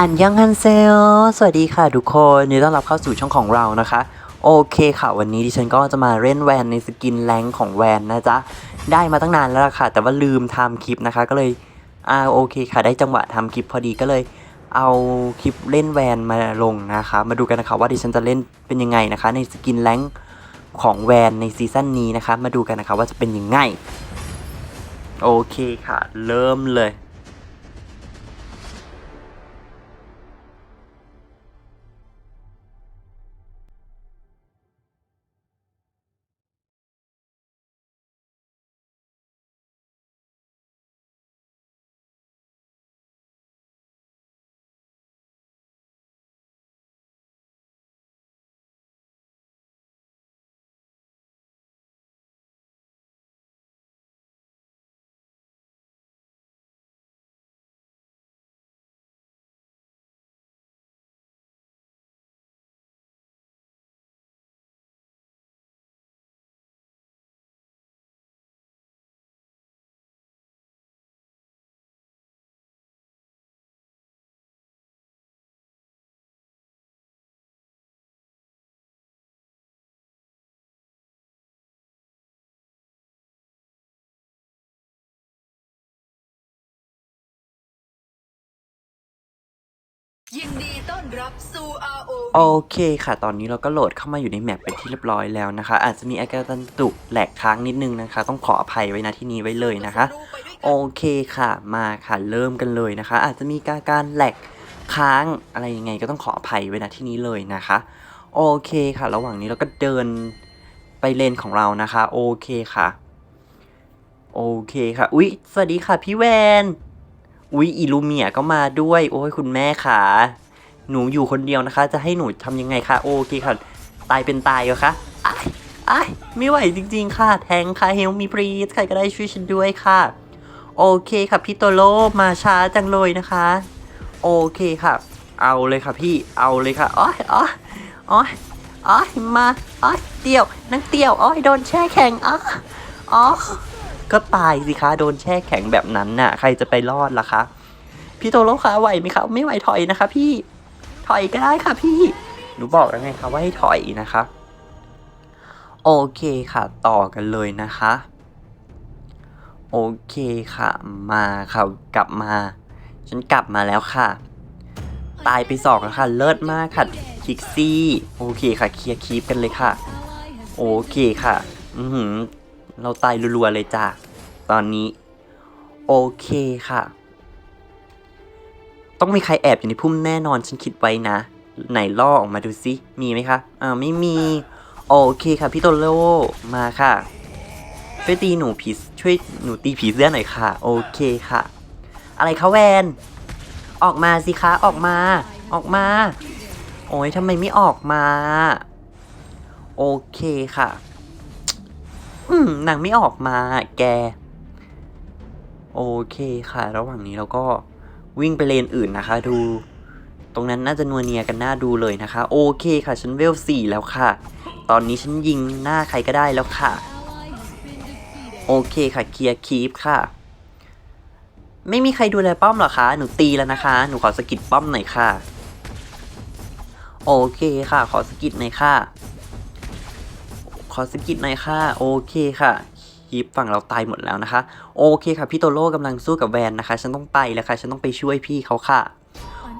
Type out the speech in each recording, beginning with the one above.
อันยังฮันเซล สวัสดีค่ะทุกคนยินดีต้อนรับเข้าสู่ช่องของเรานะคะ โอเคค่ะ วันนี้ดิฉันก็จะมาเล่นแวนในสกินแรงของแวนนะจ๊ะ ได้มาตั้งนานแล้วล่ะค่ะ แต่ว่าลืมทำคลิปนะคะ ก็เลย อ่าโอเคค่ะ ได้จังหวะทำคลิปพอดีก็เลย เอาคลิปเล่นแวนมาลงนะคะ มาดูกันนะคะว่าดิฉันจะเล่นเป็นยังไงนะคะ ในสกินแรงของแวนในซีซั่นนี้นะคะ มาดูกันนะคะว่าจะเป็นยังไง โอเคค่ะ เริ่มเลย ยินดีต้อนรับสู่ RO โอเคค่ะ ตอนนี้เราก็โหลดเข้ามาอยู่ในแมปเป็นที่เรียบร้อยแล้วนะคะ อาจจะมีอาการตันตุแหลกค้างนิดนึงนะคะ ต้องขออภัยไว้นะที่นี้ไว้เลยนะคะ โอเคค่ะ มาค่ะเริ่มกันเลยนะคะ อาจจะมีการการแหลกค้างอะไรยังไงก็ต้องขออภัยไว้นะที่นี้เลยนะคะ โอเคค่ะ ระหว่างนี้เราก็เดินไปเลนของเรานะคะ โอเคค่ะ โอเคค่ะ อุ๊ย สวัสดีค่ะพี่แวน อุ๊ยอิลูเมียก็มาด้วย โอ้ยคุณแม่ค่ะ หนูอยู่คนเดียวนะคะ จะให้หนูทำยังไงคะโอเคค่ะ ตายเป็นตายเหรอคะไอ้ายอ้ไม่ไหวจริง ๆ ค่ะ แทงค่ะเฮลมีพรีสใครก็ได้ช่วยฉันด้วยค่ะ โอเคค่ะพี่โตโลมาช้าจังเลยนะคะ โอเคค่ะ เอาเลยค่ะพี่เอาเลยค่ะอ้อยอ้อยอ้อยอ้อยมาอ้อยเตี่ยวนังเตี่ยวอ้อยโดนแช่แข็งอ้ออ๋อ ก็ตายสิคะโดนแช่แข็งแบบนั้นน่ะ ใครจะไปรอดล่ะคะพี่โตโลคะไหวไหมคะไม่ไหวถอยนะคะ พี่ถอยก็ได้ค่ะพี่หนูบอกแล้วไงคะว่าให้ถอยนะคะ โอเคค่ะ ต่อกันเลยนะคะ โอเคค่ะ มาค่ะกลับมา ฉันกลับมาแล้วค่ะ ตายไปสองแล้วค่ะ เลิศมากค่ะคิกซี่ โอเคค่ะ เคลียร์คีปกันเลยค่ะ โอเคค่ะ อือหือ เราตายรัวๆเลยจ้ะ ตอนนี้ โอเคค่ะ ต้องมีใครแอบอยู่ในพุ่มแน่นอนฉันคิดไว้นะ ไหนล่อออกมาดูซิ มีไหมคะอ่าไม่มี โอเคค่ะพี่โตโลมาค่ะ ช่วยตีหนูผีช่วยหนูตีผีเสื้อหน่อยค่ะ โอเคค่ะ อะไรคะแวน ออกมาสิคะออกมา ออกมา โอ้ยทำไมไม่ออกมา โอเคค่ะ อืมนางไม่ออกมาแก โอเคค่ะ ระหว่างนี้เราก็วิ่งไปเลนอื่นนะคะ ดู ตรงนั้นน่าจะนัวเนียกันน่าดูเลยนะคะ โอเคค่ะ ฉันเวลสี่แล้วค่ะ ตอนนี้ฉันยิงหน้าใครก็ได้แล้วค่ะ โอเคค่ะเคลียร์คีปค่ะ ไม่มีใครดูแลป้อมหรอคะ หนูตีแล้วนะคะ หนูขอสกิดป้อมหน่อยค่ะ โอเคค่ะ ขอสกิดหน่อยค่ะ ขอสกิดหน่อยค่ะ โอเคค่ะคีปฝั่งเราตายหมดแล้วนะคะ โอเคค่ะพี่โตโร่กำลังสู้กับแวนนะคะ ฉันต้องไปแล้วค่ะ ฉันต้องไปช่วยพี่เขาค่ะ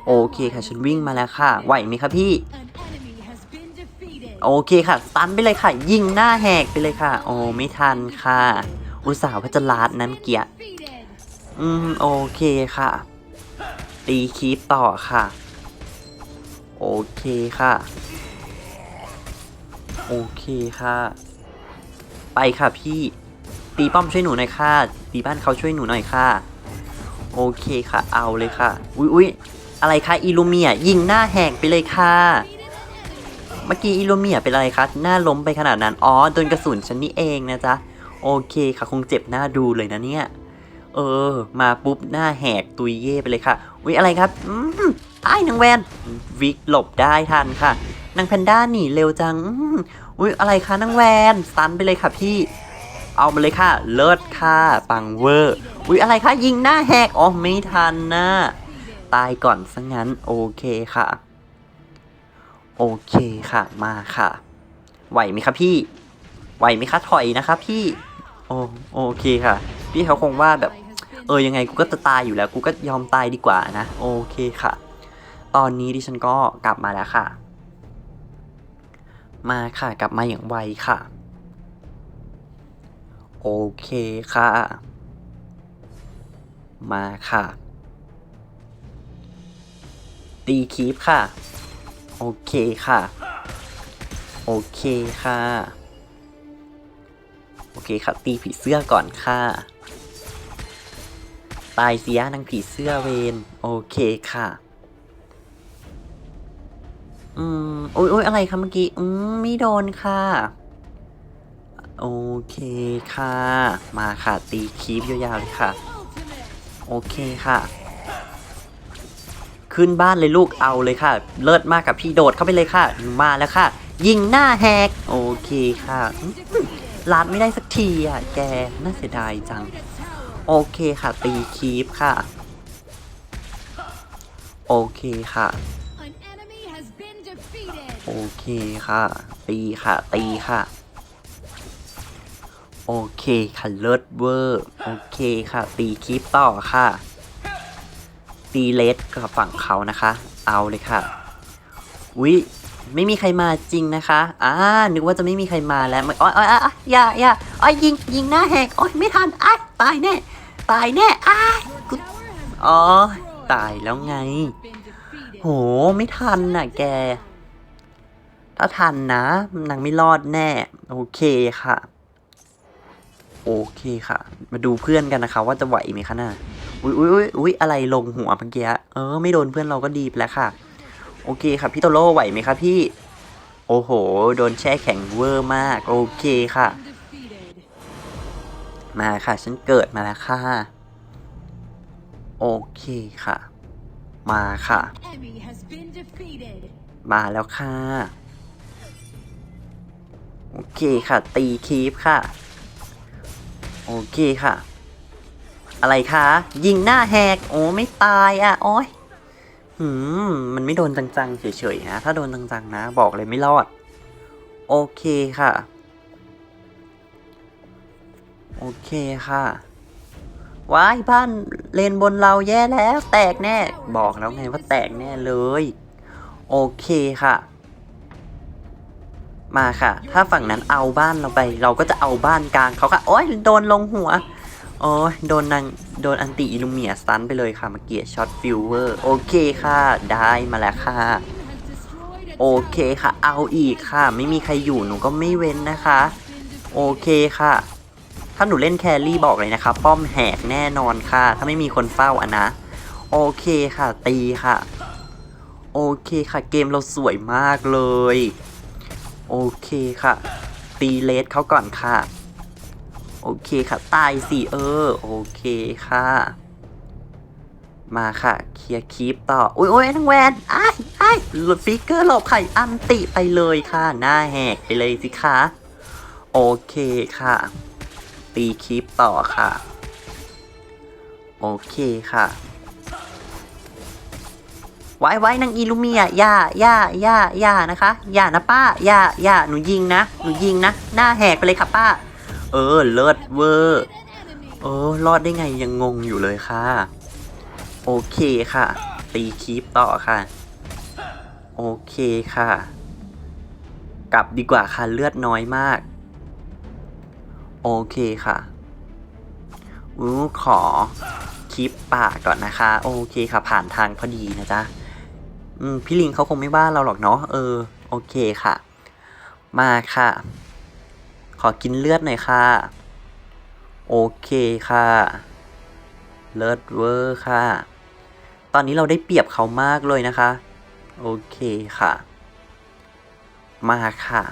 โอเคค่ะ ฉันวิ่งมาแล้วค่ะ ไหวไหมคะพี่ โอเคค่ะตันไปเลยค่ะ ยิงหน้าแหกไปเลยค่ะ โอ้ไม่ทันค่ะ อุตส่าห์ว่าจะลาดนั้นเกียร์อืมโอเคค่ะ ตีคีปต่อค่ะ โอเคค่ะ โอเคค่ะ ไปค่ะพี่ ตีป้อมช่วยหนูหน่อยค่ะ ตีบ้านเขาช่วยหนูหน่อยค่ะ โอเคค่ะ เอาเลยค่ะ อุ๊ยอุ๊ยอะไรคะอีลูเมียยิงหน้าแหกไปเลยค่ะ เมื่อกี้อีลูเมียเป็นอะไรคะ หน้าล้มไปขนาดนั้น อ๋อโดนกระสุนฉันนี่เองนะจ๊ะ โอเคค่ะ คงเจ็บหน้าดูเลยนะเนี่ย เออ มาปุ๊บหน้าแหกตุยเย่ไปเลยค่ะ อุ๊ยอะไรครับ อืมไอ้นางแวน วิกหลบได้ทันค่ะ นางแพนด้าหนีเร็วจัง อุ๊ยอะไรคะนางแวนสตันไปเลยค่ะพี่ เอามาเลยค่ะ เลิศค่ะปังเวอร์ อุ๊ยอะไรคะยิงหน้าแหกอ๋อไม่ทันนะตายก่อนซะงั้นโอเคค่ะ โอเคค่ะมาค่ะ ไหวไหมคะพี่ ไหวไหมคะถอยนะคะพี่ โอโอเคค่ะ พี่เขาคงว่าแบบเออยังไงกูก็จะตายอยู่แล้วกูก็ยอมตายดีกว่านะ โอเคค่ะ ตอนนี้ดิฉันก็กลับมาแล้วค่ะ มาค่ะ กลับมาอย่างไวค่ะ โอเคค่ะ มาค่ะ ตีคีปค่ะ โอเคค่ะ โอเคค่ะ โอเคค่ะ ตีผีเสื้อก่อนค่ะ ตายเสียนางผีเสื้อเวน โอเคค่ะ อืมโอ้ยโอ้ยอะไรคะเมื่อกี้อืมไม่โดนค่ะ โอเคค่ะ มาค่ะ ตีคีปยาวๆเลยค่ะ โอเคค่ะ ขึ้นบ้านเลยลูกเอาเลยค่ะ เลิศมากกับพี่โดดเข้าไปเลยค่ะ มาแล้วค่ะ ยิงหน้าแหก โอเคค่ะอื้อหือลาดไม่ได้สักทีอะ แก น่าเสียดายจัง โอเคค่ะ ตีคีปค่ะ โอเคค่ะ โอเคค่ะ ตีค่ะ ตีค่ะ โอเคค่ะเลิศเวอร์ โอเคค่ะ ตีคลิปต่อค่ะ ตีเลสกับฝั่งเขานะคะ เอาเลยค่ะวิไม่มีใครมาจริงนะคะ อ่า นึกว่าจะไม่มีใครมาแล้วไม่อ้อยอ้อยอ้อยอย่าอย่าอ้อยยิง ยิงหน้าแหกอ้อยไม่ทันอ้ายตายแน่ ตายแน่อ้ายกูอ๋อ ตายแล้วไง โห ไม่ทันน่ะแก ถ้าทันนะนางไม่รอดแน่ โอเคค่ะ โอเคค่ะ มาดูเพื่อนกันนะคะ ว่าจะไหวไหมคะน่ะอุ้ยอุ้ยอุ้ยอุ้ยอะไรลงหัวเมื่อกี้เออไม่โดนเพื่อนเราก็ดีไปแล้วค่ะ โอเคค่ะพี่โตโร่ไหวไหมคะพี่ โอ้โห โดนแช่แข็งเวอร์มาก โอเคค่ะ Defeated. มาค่ะ ฉันเกิดมาแล้วค่ะ โอเคค่ะ มาค่ะ Enemy has been defeated. มาแล้วค่ะ โอเคค่ะ ตีคีปค่ะ โอเคค่ะ อะไรคะ ยิงหน้าแหก โอ้ไม่ตายอะ โอ้ยหืม มันไม่โดนจังๆ เฉยๆนะ ถ้าโดนจังๆนะ บอกเลยไม่รอด โอเคค่ะ โอเคค่ะว้ายบ้านเลนบนเราแย่แล้ว แตกแน่ บอกแล้วไงว่าแตกแน่เลย โอเคค่ะ มาค่ะ ถ้าฝั่งนั้นเอาบ้านเราไป เราก็จะเอาบ้านกลางเขาค่ะ โอ้ยโดนลงหัว โอ้ยโดนนางโดนอันติอิลูเมียสตันไปเลยค่ะมื่อกี้ช็อตฟิวเวอร์ โอเคค่ะ ได้มาแล้วค่ะ โอเคค่ะ เอาอีกค่ะ ไม่มีใครอยู่หนูก็ไม่เว้นนะคะ โอเคค่ะ ถ้าหนูเล่นแครี่บอกเลยนะคะ ป้อมแหกแน่นอนค่ะ ถ้าไม่มีคนเฝ้าอะนะ โอเคค่ะ ตีค่ะ โอเคค่ะ เกมเราสวยมากเลย โอเคค่ะ ตีเลสเขาก่อนค่ะ โอเคค่ะ ตายสิเออ โอเคค่ะ มาค่ะ เคลียร์คีปต่อ อุ้ยอ้ยทั้งแวนไอ้ไอ้หลุดฟิกเกอร์หลบไข่อันติไปเลยค่ะ หน้าแหกไปเลยสิคะโอเคค่ะ ตีคลิปต่อค่ะ โอเคค่ะ ไว้ไว้นางอีลูเมียอย่าอย่าอย่าอย่านะคะอย่านะป้าอย่าอย่าหนูยิงนะ หนูยิงนะ หน้าแหกไปเลยค่ะป้า เออ เลิศเวอร์เออ รอดได้ไงยังงงอยู่เลยค่ะ โอเคค่ะ ตีคีปต่อค่ะ โอเคค่ะ กลับดีกว่าค่ะ เลือดน้อยมาก โอเคค่ะอู้ขอคลิปป่าก่อนนะคะ โอเคค่ะผ่านทางพอดีนะจ๊ะ พี่ลิงเขาคงไม่ว่าเราหรอกเนาะเออ โอเคค่ะ มาค่ะ ขอกินเลือดหน่อยค่ะ โอเคค่ะ เลิศเวอร์ค่ะ ตอนนี้เราได้เปรียบเขามากเลยนะคะ โอเคค่ะ มาค่ะ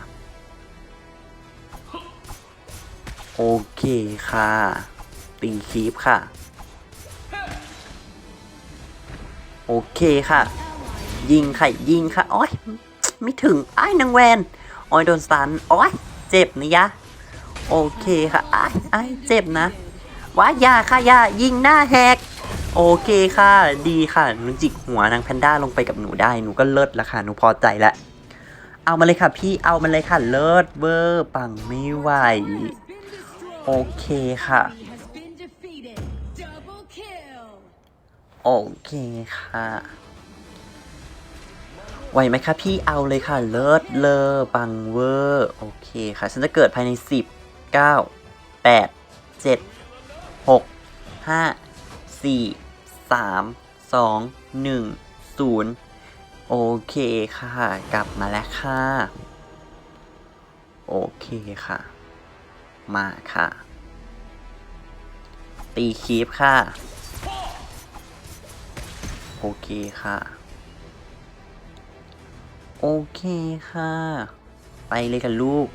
โอเคค่ะ ตีคีปค่ะ โอเคค่ะ ยิงค่ะยิงค่ะโอ้ยไม่ถึงไอ้นางแวนโอ้ยโดนสตันโอ้ยเจ็บนะยะ โอเคค่ะไอ้ไอ้เจ็บนะว้ายาค่ะยายิงหน้าแหกโอเคค่ะ ดีค่ะหนูจิกหัวนางแพนด้าลงไปกับหนูได้หนูก็เลิศล้วค่ะหนูพอใจแล้วเอามาเลยค่ะพี่เอามาเลยค่ะเลิศเวอร์ปังไม่ไหวโอเคค่ะ โอเคค่ะ ไหวไหมคะพี่เอาเลยค่ะ เลิศเลอปังเวอร์ โอเคค่ะ ฉันจะเกิดภายใน 10 9 8 7 6 5 4 3 2 1 0 โอเคค่ะ กลับมาแล้วค่ะ โอเคค่ะ มาค่ะ ตีคีฟค่ะ โอเคค่ะ โอเคค่ะ ไปเลยค่ะลูก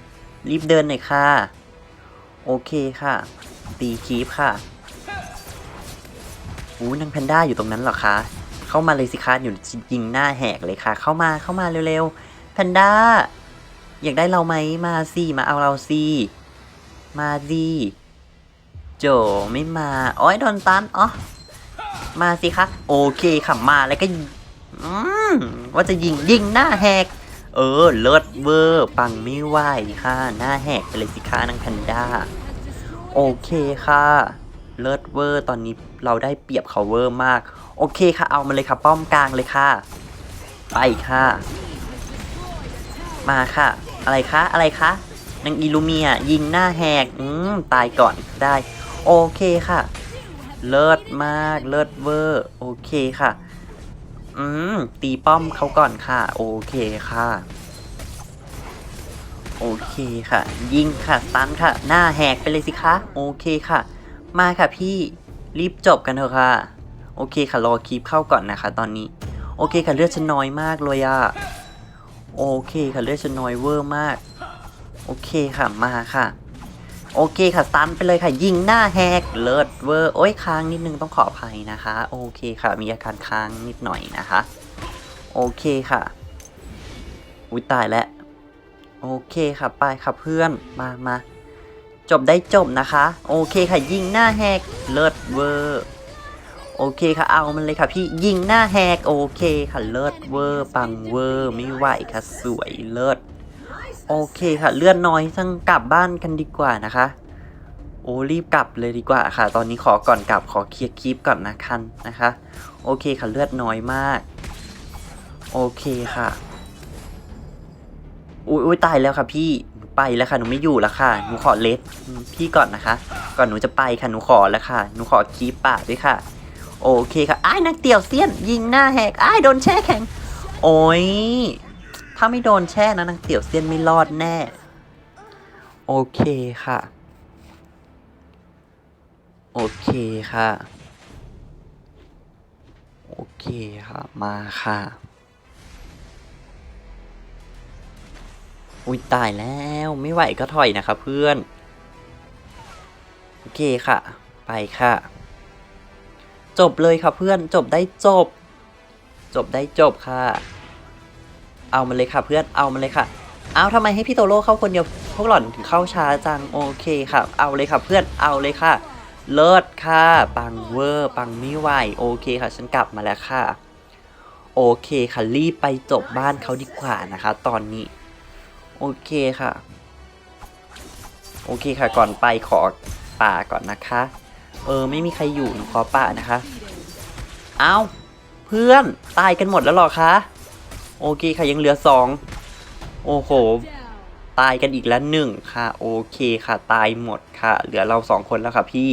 รีบเดินหน่อยค่ะ โอเคค่ะ ตีคีฟค่ะอู้นางแพนด้าอยู่ตรงนั้นเหรอคะ เข้ามาเลยสิคะอยู่ยิงหน้าแหกเลยค่ะ เข้ามาเข้ามาเร็วๆแพนด้าอยากได้เราไหมมาสิมาเอาเราสิมาดิโจไม่มาโอ้ยโดนตันอ๋อมาสิคะโอเคค่ะมาแล้วก็ ว่าจะยิงยิงหน้าแหก เออเลิศเวอร์ปังไม่ไหวค่ะ หน้าแหกไปเลยสิคะนางแพนด้า โอเคค่ะ เลิศเวอร์ตอนนี้เราได้เปรียบเขาเวอร์มาก โอเคค่ะ เอามาเลยค่ะ ป้อมกลางเลยค่ะ ไปค่ะ มาค่ะ อะไรคะอะไรคะนางอิลูเมียยิงหน้าแหก อืมตายก่อนได้ โอเคค่ะ เลิศมากเลิศเวอร์ โอเคค่ะ อืม ตีป้อมเขาก่อนค่ะ โอเคค่ะ โอเคค่ะ ยิงค่ะสตันค่ะ หน้าแหกไปเลยสิคะ โอเคค่ะ มาค่ะพี่ รีบจบกันเถอะค่ะ โอเคค่ะ รอคีบเข้าก่อนนะคะ ตอนนี้ โอเคค่ะเลือดฉันน้อยมากเลยอะโอเคค่ะเลือดฉันน้อยเวอร์มาก โอเคค่ะมาค่ะ โอเคค่ะสตันไปเลยค่ะ ยิงหน้าแหกเลิศเวอร์โอ้ยค้างนิดนึงต้องขออภัยนะคะ โอเคค่ะ มีอาการค้างนิดหน่อยนะคะ โอเคค่ะอุ้ยตายแล้วโอเคค่ะไปค่ะเพื่อนมามาจบได้จบนะคะ โอเคค่ะยิงหน้าแหกเลิศเวอร์โอเคค่ะเอามันเลยค่ะพี่ยิงหน้าแหกโอเคค่ะเลิศเวอร์ปังเวอร์ไม่ไหวค่ะสวยเลิศ โอเคค่ะเลื่อนน้อยทั้งกลับบ้านกันดีกว่านะคะ โอ้รีบกลับเลยดีกว่าค่ะ ตอนนี้ขอก่อนกลับขอเคลียร์คลิปก่อนนะคันนะคะ โอเคค่ะเลือดน้อยมาก โอเคค่ะอุ้ยอุ้ยตายแล้วค่ะพี่ไปแล้วค่ะหนูไม่อยู่แล้วค่ะหนูขอเลสพี่ก่อนนะคะ ก่อนหนูจะไปค่ะหนูขอแล้วค่ะหนูขอคีปปากด้วยค่ะ โอเคค่ะอ้ายนักเตี่ยวเซียน ยิงหน้าแหกอ้ายโดนแช่แข็ง โอ้ย ถ้าไม่โดนแช่นะนางเตี่ยวเซียนไม่รอดแน่ โอเคค่ะ โอเคค่ะ โอเคค่ะ มาค่ะ อุ้ยตายแล้วไม่ไหวก็ถอยนะคะเพื่อน โอเคค่ะ ไปค่ะ จบเลยค่ะเพื่อนจบได้จบ จบได้จบค่ะ เอามาเลยค่ะ เพื่อนเอามาเลยค่ะเอาทำไมให้พี่โตโร่เข้าคนเดียวพวกหล่อนถึงเข้าช้าจังโอเคค่ะ เอาเลยค่ะเพื่อนเอาเลยค่ะ เลิศค่ะปังเวอร์ปังไม่ไหวโอเคค่ะ ฉันกลับมาแล้วค่ะ โอเคค่ะรีบไปจบบ้านเขาดีกว่านะคะ ตอนนี้ โอเคค่ะ โอเคค่ะ ก่อนไปขอป่าก่อนนะคะ เออไม่มีใครอยู่หนูขอป่านะคะ เอ้าเพื่อนตายกันหมดแล้วหรอคะ โอเคค่ะยังเหลือสองโอ้โห ตายกันอีกแล้วหนึ่งค่ะ โอเคค่ะ ตายหมดค่ะ เหลือเราสองคนแล้วค่ะพี่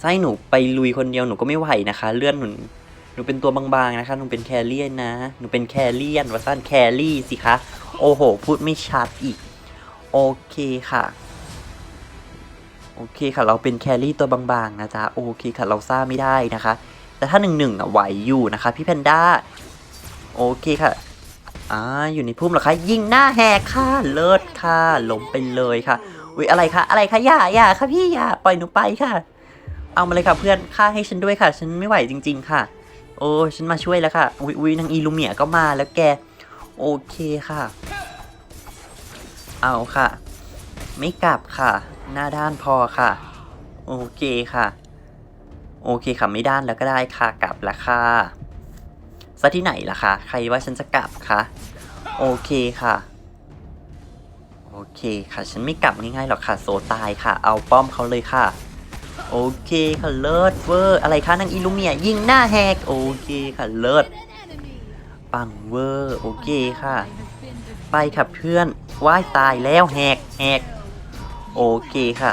ให้หนูไปลุยคนเดียวหนูก็ไม่ไหวนะคะ เลื่อนหนูหนูเป็นตัวบางๆนะคะหนูเป็นแคเรียนนะหนูเป็นแคเรียนว่าสั้นแครี่สิคะโอ้โห พูดไม่ชัดอีก โอเคค่ะ โอเคค่ะ เราเป็นแครี่ตัวบางๆนะจ๊ะโอเคค่ะ เราซ่าไม่ได้นะคะ แต่ถ้าหนึ่งหนึ่งอะไหวอยู่นะคะ พี่แพนด้าโอเคค่ะ อ่าอยู่ในพุ่มเหรอคะยิงหน้าแหกค่ะเลิศค่ะล้มไปเลยค่ะอุ๊ยอะไรคะอะไรคะอย่าอย่าค่ะพี่อย่าปล่อยหนูไปค่ะ เอามาเลยค่ะเพื่อนฆ่าให้ฉันด้วยค่ะ ฉันไม่ไหวจริง ๆ ค่ะ โอ้ฉันมาช่วยแล้วค่ะอุ๊ยอุ๊ยนางอีลูเมียก็มาแล้วแกโอเคค่ะ เอาค่ะ ไม่กลับค่ะ หน้าด้านพอค่ะ โอเคค่ะ โอเคค่ะไม่ด้านแล้วก็ได้ค่ะกลับละค่ะ ซะที่ไหนล่ะคะ ใครว่าฉันจะกลับคะโอเคค่ะ โอเคค่ะ ฉันไม่กลับง่ายๆหรอกค่ะ โซตายค่ะ เอาป้อมเขาเลยค่ะ โอเคค่ะเลิศเวอร์อะไรคะนางอิลูเมียยิงหน้าแหกโอเคค่ะเลิศปังเวอร์โอเคค่ะ ไปค่ะเพื่อนว่ายตายแล้วแหกแหกโอเคค่ะ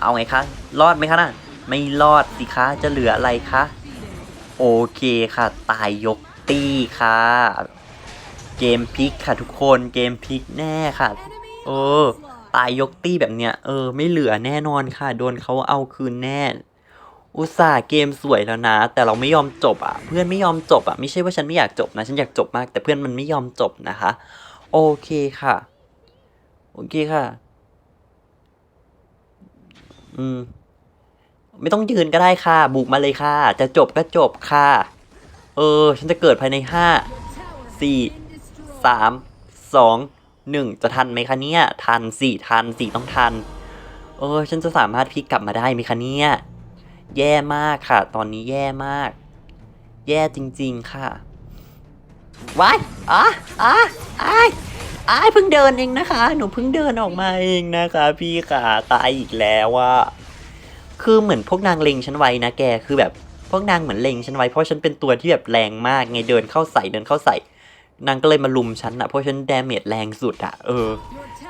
เอาไงคะ รอดไหมคะน่ะไม่รอดสิคะจะเหลืออะไรคะ โอเคค่ะ ตายยกตี้ค่ะ เกมพลิกค่ะทุกคนเกมพลิกแน่ค่ะ เออ ตายยกตี้แบบเนี้ย เออ ไม่เหลือแน่นอนค่ะ โดนเขาเอาคืนแน่ อุตส่าห์เกมสวยแล้วนะ แต่เราไม่ยอมจบอะ เพื่อนไม่ยอมจบอะ ไม่ใช่ว่าฉันไม่อยากจบนะ ฉันอยากจบมาก แต่เพื่อนมันไม่ยอมจบนะคะ โอเคค่ะ โอเคค่ะ อืม ไม่ต้องยืนก็ได้ค่ะ บุกมาเลยค่ะ จะจบก็จบค่ะ เออ ฉันจะเกิดภายในห้าสี่สามสองหนึ่งจะทันไหมคะเนี่ย ทันสี่ทันสี่ต้องทัน เออ ฉันจะสามารถพลิกกลับมาได้ไหมคะเนี่ยแย่มากค่ะ ตอนนี้แย่มาก แย่จริง ๆค่ะว้ายอะอะอ้ายอ้ายเพิ่งเดินเองนะคะ หนูเพิ่งเดินออกมาเองนะคะ พี่ขาตายอีกแล้วว่า คือเหมือนพวกนางเลงฉันไว้นะแกคือแบบพวกนางเหมือนเลงฉันไว้เพราะฉันเป็นตัวที่แบบแรงมากไงเดินเข้าใส่เดินเข้าใส่ นางก็เลยมาลุมฉันอะเพราะฉันดาเมจแรงสุดอะเออ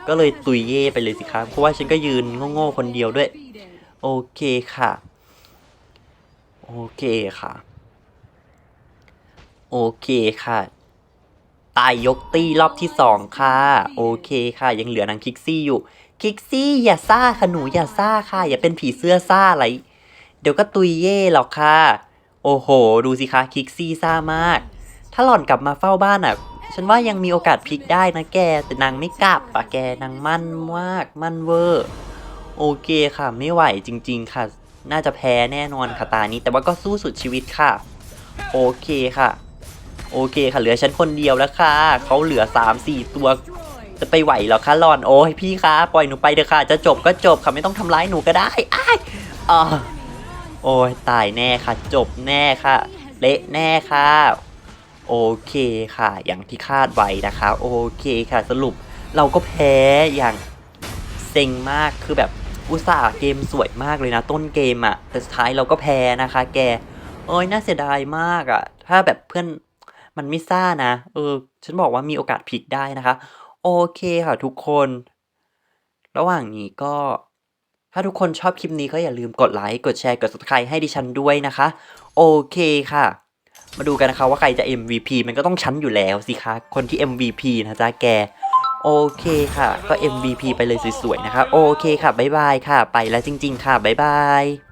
ก็เลยตุยเย่ไปเลยสิครับเพราะว่าฉันก็ยืนโง่ๆคนเดียวด้วย โอเคค่ะ โอเคค่ะ โอเคค่ะ ตายยกตี้รอบที่สองค่ะ โอเคค่ะ ยังเหลือนางคิกซี่อยู่ คิกซี่อย่าซ่าค่ะหนูอย่าซ่าค่ะ อย่าเป็นผีเสื้อซ่าอะไร เดี๋ยวก็ตุยเย่หรอกค่ะ โอ้โห ดูสิคะคิกซี่ซ่ามาก ถ้าหล่อนกลับมาเฝ้าบ้านอะ ฉันว่ายังมีโอกาสพลิกได้นะแก แต่นางไม่กลับอะแกนางมั่นมากมั่นเวอร์โอเคค่ะ ไม่ไหวจริง ๆ ค่ะ น่าจะแพ้แน่นอนค่ะตานี้ แต่ว่าก็สู้สุดชีวิตค่ะ โอเคค่ะ โอเคค่ะ เหลือฉันคนเดียวแล้วค่ะ เขาเหลือ 3-4 ตัว จะไปไหวเหรอคะหลอนโอ้ยพี่คะปล่อยหนูไปเถอะค่ะ จะจบก็จบค่ะไม่ต้องทำร้ายหนูก็ได้อ้ายอ่าโอ้ยตายแน่ค่ะ จบแน่ค่ะ เละแน่ค่ะโอเคค่ะ อย่างที่คาดไว้นะคะ โอเคค่ะสรุปเราก็แพ้อย่างเซ็งมากคือแบบอุตส่าห์เกมสวยมากเลยนะ ต้นเกมอะแต่สุดท้ายเราก็แพ้นะคะ แกโอ้ยน่าเสียดายมากอะถ้าแบบเพื่อนมันไม่ซ่านะ เออ ฉันบอกว่ามีโอกาสพลิกได้นะคะ โอเคค่ะทุกคน ระหว่างนี้ก็ ถ้าทุกคนชอบคลิปนี้ก็อย่าลืมกดไลค์ กดแชร์ กด subscribe ให้ดิฉันด้วยนะคะ โอเคค่ะ มาดูกันนะคะว่าใครจะ MVP มันก็ต้องชั้นอยู่แล้วสิคะคนที่ MVP นะจ๊ะแก โอเคค่ะ ก็ MVP ไปเลยสวยๆนะคะ โอเคค่ะ บ๊ายบายค่ะ ไปแล้วจริง ๆ ค่ะ บ๊ายบาย